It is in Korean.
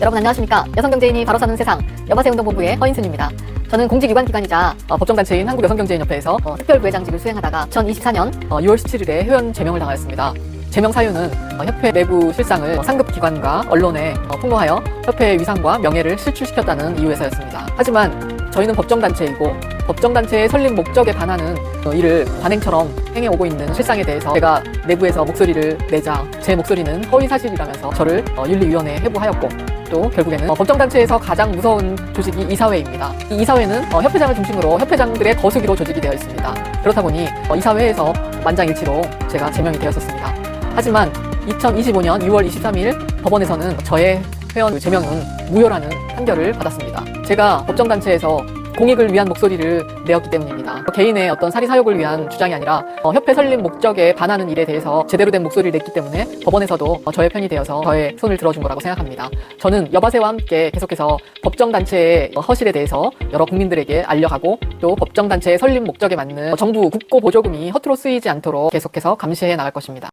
여러분 안녕하십니까? 여성경제인이 바로 사는 세상 여바세운동본부의 허인순입니다. 저는 공직 유관기관이자 어, 법정단체인 한국여성경제인협회에서 어, 특별부회장직을 수행하다가 2024년 6월 17일에 회원 제명을 당하였습니다. 제명 사유는 어, 협회 내부 실상을 어, 상급 기관과 언론에 어, 폭로하여 협회의 위상과 명예를 실추시켰다는 이유에서였습니다. 하지만 저희는 법정단체이고 법정단체의 설립 목적에 반하는 어, 이를 관행처럼 행해오고 있는 실상에 대해서 제가 내부에서 목소리를 내자 제 목소리는 허위 사실이라면서 저를 어, 윤리위원회에 해부하였고 또 결국에는 어, 법정단체에서 가장 무서운 조직이 이사회입니다. 이 이사회는 어, 협회장을 중심으로 협회장들의 거수기로 조직이 되어 있습니다. 그렇다 보니 어, 이사회에서 만장일치로 제가 제명이 되었었습니다. 하지만 2025년 6월 23일 법원에서는 저의 회원 제명은 무효라는 판결을 받았습니다. 제가 법정단체에서 공익을 위한 목소리를 내었기 때문입니다. 개인의 어떤 사리사욕을 위한 주장이 아니라 어, 협회 설립 목적에 반하는 일에 대해서 제대로 된 목소리를 냈기 때문에 법원에서도 어, 저의 편이 되어서 저의 손을 들어준 거라고 생각합니다. 저는 여바세와 함께 계속해서 법정단체의 어, 허실에 대해서 여러 국민들에게 알려가고 또 법정단체의 설립 목적에 맞는 어, 정부 국고 보조금이 허투루 쓰이지 않도록 계속해서 감시해 나갈 것입니다.